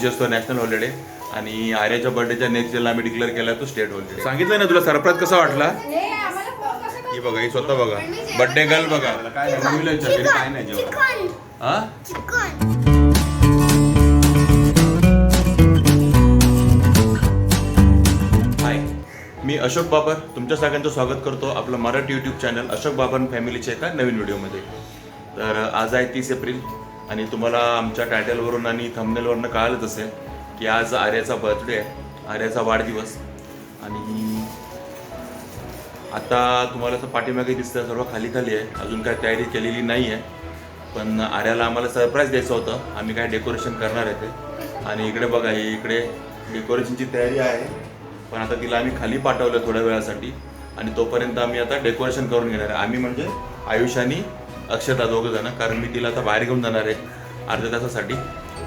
दिवशी national holiday आणि आर्याच्या बर्थडेच्या next डेला आम्ही डिक्लेअर केला तो स्टेट हॉलिडे सांगितलं ना तुला सरप्राईज कसा वाटला? ही बघा ही स्वतः बघा. बर्थडे गर्ल बघा. काय नाही काय नाही जेवण. हा? मी अशोक बाबर तुमच्या सगळ्यांचं स्वागत करतो आपलं मराठी यूट्यूब चॅनल अशोक बाबर फॅमिलीच्या एका नवीन व्हिडिओमध्ये तर आज आहे तीस एप्रिल. आणि तुम्हाला आमच्या टायटलवरून आणि थंबनेलवरून कळालंच असेल की आज आर्याचा बर्थडे आहे आर्याचा वाढदिवस. आणि आता तुम्हाला असं पाठीमागे दिसतं सर्व खाली खाली आहे. अजून काय तयारी केलेली नाही आहे पण आर्याला आम्हाला सरप्राईज द्यायचं होतं. आम्ही काय डेकोरेशन करणार आहे ते. आणि इकडे बघा हे इकडे डेकोरेशनची तयारी आहे. पण आता तिला आम्ही खाली पाठवलं थोड्या वेळासाठी. आणि तोपर्यंत आम्ही आता डेकोरेशन करून घेणार आहे. आम्ही म्हणजे आयुष्याने अक्षता दोघं जण कारण मी तिला आता बाहेर घेऊन जाणार आहे अर्ध्या तासासाठी.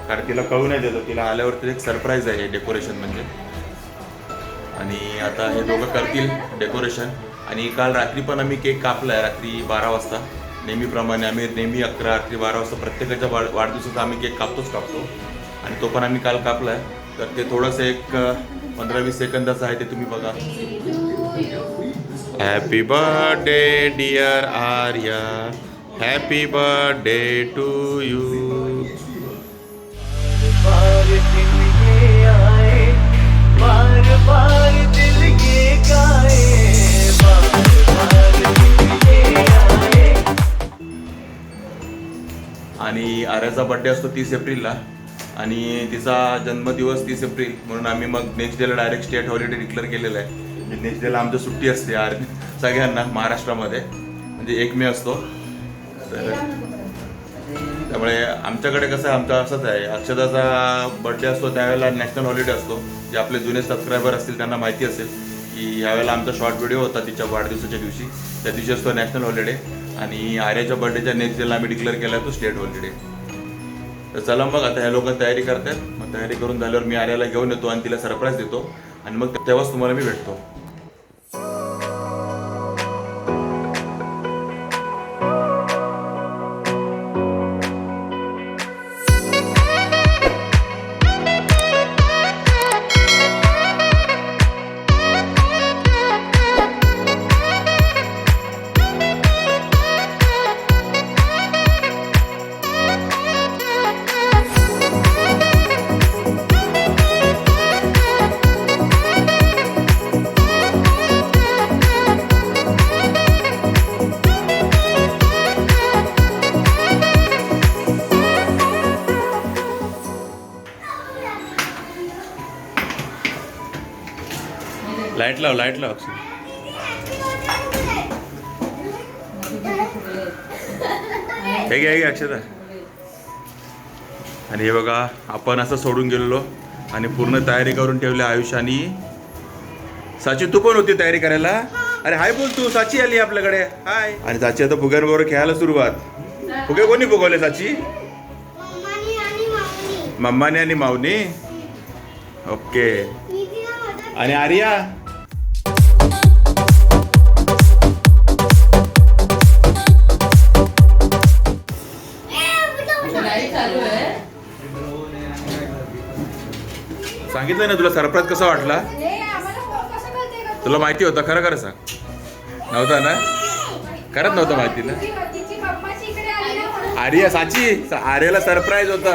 कारण तिला कळू नाही देतो तिला आल्यावरती एक सरप्राईज आहे डेकोरेशन म्हणजे. आणि आता हे दोघं करतील डेकोरेशन आणि काल रात्री पण आम्ही केक कापला आहे रात्री बारा वाजता. नेहमीप्रमाणे आम्ही नेहमी अकरा रात्री बारा वाजता प्रत्येकाच्या वाढ वाढदिवसाचा आम्ही केक कापतोच कापतो. आणि तो पण आम्ही काल कापला आहे तर ते थोडंसं एक पंधरा वीस सेकंदाचं आहे ते तुम्ही बघा. Happy birthday dear Arya happy birthday to you आणि आर्याचा बड्डे असतो तीस एप्रिलला. आणि तिचा जन्मदिवस तीस एप्रिल. म्हणून आम्ही मग नेक्स्ट डेला डायरेक्ट स्टेट हॉलिडे डिक्लेअर केलेलं आहे. म्हणजे नेक्स्ट डेला आमची सुट्टी असते आर सगळ्यांना महाराष्ट्रामध्ये. म्हणजे एक मे असतो. तर त्यामुळे आमच्याकडे कसं आहे आमचा असंच आहे. अक्षताचा बर्थडे असतो त्यावेळेला नॅशनल हॉलिडे असतो. जे आपले जुने सबस्क्रायबर असतील त्यांना माहिती असेल की यावेळेला आमचा शॉर्ट व्हिडिओ होता तिच्या वाढदिवसाच्या दिवशी. त्या दिवशी असतो नॅशनल हॉलिडे आणि आर्याच्या बर्थडेच्या नेक्स्ट डेला आम्ही डिक्लेअर केला तो स्टेट हॉलिडे तर चला मग आता ह्या लोक तयारी करतात. मग तयारी करून झाल्यावर मी आर्याला घेऊन येतो आणि तिला सरप्राईज देतो. आणि मग तेव्हाच तुम्हाला मी भेटतो. लाइट लाव लाइट लाव. हे घ्या घ्या अक्षता. आणि हे बघा आपण असं सोडून गेलेलो आणि पूर्ण तयारी करून ठेवली आयुष्यानी. साची तू पण होती तयारी करायला? अरे हाय बोल तू साची आली आपल्याकडे. हाय. आणि साची आता फुग्यांबरोबर खेळायला सुरुवात. फुगे कोणी फुगवले साची? मम्मानी आणि मम्माने आणि माऊनी. ओके. आणि आर्या? सांगितलं ना तुला सरप्राईज कसा वाटला? तुला माहिती होतं खरं खरं सांग. नव्हता ना? खरंच नव्हतं माहिती ना? आर्या साची आर्याला सरप्राईज होता.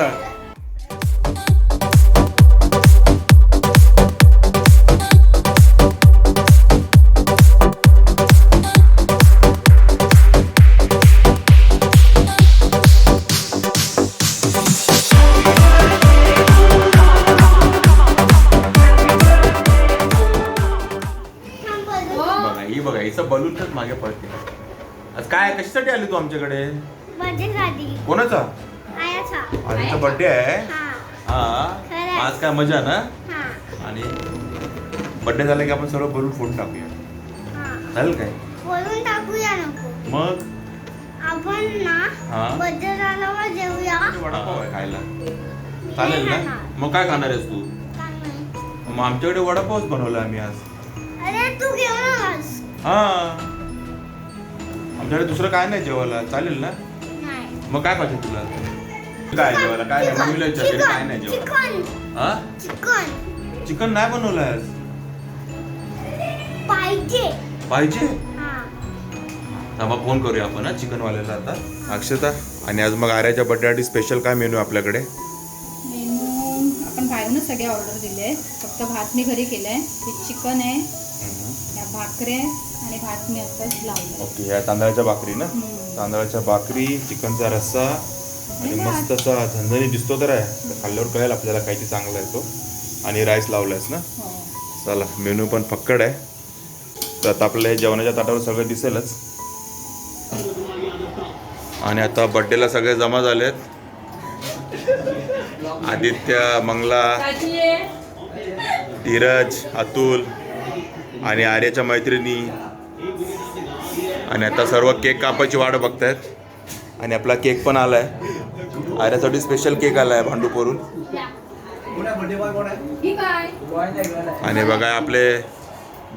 कशासाठी आली तू आमच्याकडे? बर्थडे साठी. कोणाचा? आयाचा. आजचा बर्थडे आहे? हा. हा. आज काय मजा ना? हा. आणि बर्थडे झाला की आपण सर्व बलून फोडून टाकूया. हा. चालेल काय? बोलून टाकूया नको. मग? आपण ना हा. बर्थडे झाल्यावर जेवूया वडापाव आहे खायला. चालेल ना. मग काय खाणार आहेस तू. मग आमच्याकडे वडापावच बनवला आम्ही आज. अरे तू घेऊन हा. आमच्याकडे दुसरं काय नाही जेवायला? चालेल ना? नाही. मग काय पाहिजे तुला? काय जेवायला? काय नाही मम्मीला काय नाही जेवायला. चिकन. हा? चिकन. चिकन नाही बनवलं आज पाहिजे. पाहिजे? हा. थांबा फोन करूया आपण हा चिकनवाल्याला आता. अक्षता आणि आज मग आर्याच्या बर्थडेसाठी स्पेशल काय मेनू आपल्याकडे? मेनू आपण बाहेरूनच सगळे ऑर्डर दिले आहेत फक्त भात मी घरी केलं आहे चिकन आहे. भाकऱ्या आणि भात मी आत्ताच लावलं ओके या तांदळाच्या भाकरी ना? तांदळाच्या भाकरी चिकनचा रस्सा आणि मस्त असा झणझणी दिसतो तर आहे. तर खाल्ल्यावर कळेल आपल्याला काहीतरी चांगला आहे तो. आणि राईस लावलायस ना? हो. चला मेनू पण फक्कड आहे. तर आता आपल्या हे जेवणाच्या ताटावर सगळं दिसेलच. आणि आता बड्डेला सगळे जमा झालेत. आदित्य मंगला धीरज अतुल. आणि आर्याच्या मैत्रिणी. आणि आता सर्व केक कापायची वाट बघतायत. आणि आपला केक पण आलाय. आर्यासाठी स्पेशल केक आलाय भांडूपवरून आणि बघा आपले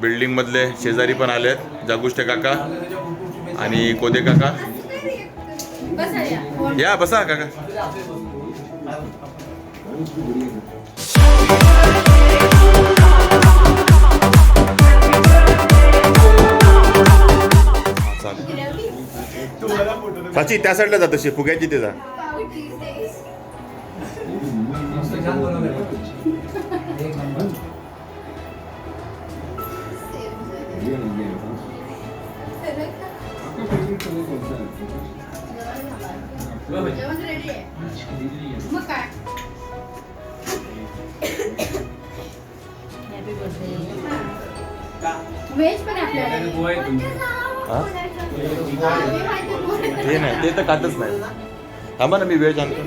बिल्डिंग मधले शेजारी पण आलेत. जागुष्टे काका आणि कोदे काका. या बसा काका. साची त्या साईडला जा तशी फुग्याची ते जा. मग काय व्हेज पण हा? ते नाही ते तर खातच नाही. थांबा ना मी वेळ जाणतो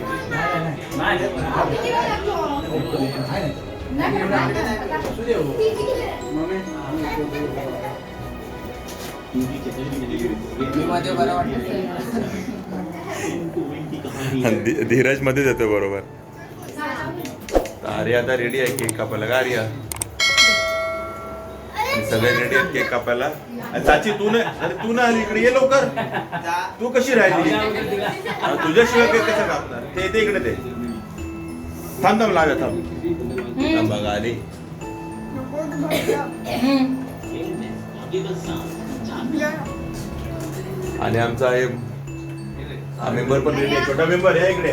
धी- धीरज मध्येच येतो बरोबर. तर आर्या आता रेडी आहे केक कापायला का आर्या? सगळे रेडी आहेत केक कापायला. आणि चाची तू नाही अरे तू ना आली इकडे ये लवकर. तू कशी राहिली? हा, तुझ्याशिवाय केक कसं कापणार? ते ते इकडे ते थांब थांब लाव्या थांब. थांब बघा आली. आणि आमचा हे हा मेंबर पण रेडी आहे. छोटा मेंबर आहे इकडे.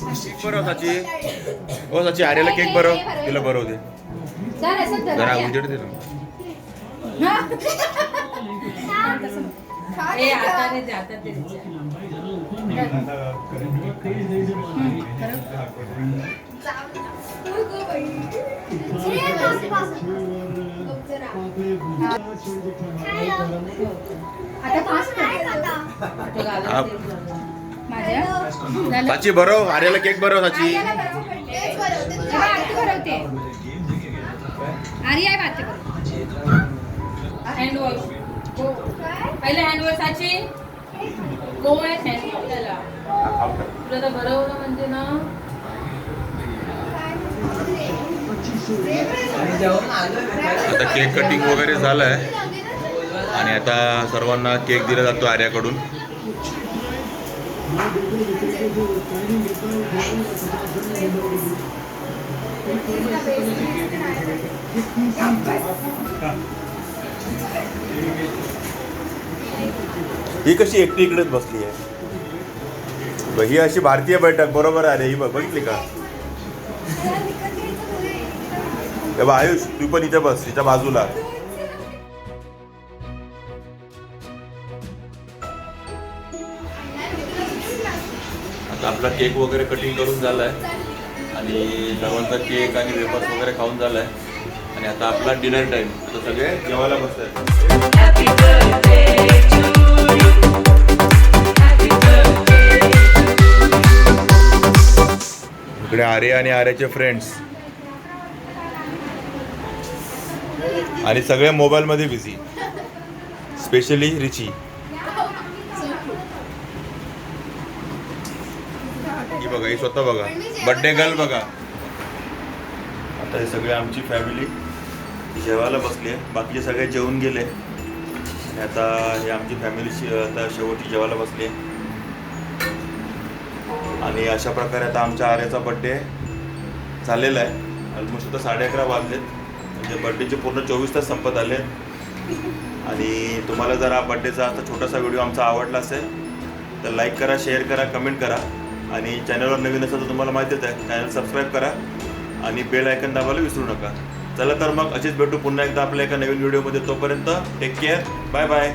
बर्थडे बरं साची हो साची आर्याला केक बरं तिला बरं दे जरा उजेड दे ना. आता फास्ट माझ्या? साची बरं आर्याला केक बरं साची. भरवते. हँड वॉश हो. पहिले हँड वॉशाची कोण आहे हँड त्याला तुला तर बरवलं म्हणजे ना. आता केक कटिंग वगैरे झालं आहे आणि आता सर्वांना केक दिला जातो आर्याकडून. ही कशी एकटी इकडेच बसली आहे? ही अशी भारतीय बैठक बरोबर आहे रे ही बघ बघितली का? आयुष तू पण इथे बस तिच्या बाजूला. आपला केक वगैरे कटिंग करून झालाय. आणि सर्वांचा केक आणि वेफर्स वगैरे खाऊन झालाय. आणि आणि आता आपला डिनर टाइम आता सगळे जेवायला बसतात. इकडे आर्य आणि आर्याचे फ्रेंड्स आणि सगळे मोबाईल मध्ये बिझी स्पेशली रिची. ही बघा ही स्वतः बघा. बड्डे गर्ल बघा. आता हे सगळे आमची फॅमिली जेवायला बसली आहे. बाकीचे सगळे जेवून गेले. आणि आता हे आमची फॅमिली आता शेवटी जेवायला बसली आहे. आणि अशा प्रकारे आता आमच्या आर्याचा बड्डे झालेला आहे. ऑलमोस्ट आता साडे अकरा वाजलेत. म्हणजे बड्डेचे पूर्ण चोवीस तास संपत आले आणि तुम्हाला जर हा बड्डेचा असा छोटासा व्हिडिओ आमचा आवडला असेल तर लाईक करा शेअर करा कमेंट करा. आणि चॅनलवर नवीन असेल तर तुम्हाला माहितीच आहे चॅनल सबस्क्राईब करा आणि बेल आयकन दाबायला विसरू नका. चला तर मग असेच भेटू पुन्हा एकदा आपल्या एका नवीन व्हिडिओमध्ये तोपर्यंत टेक केअर बाय बाय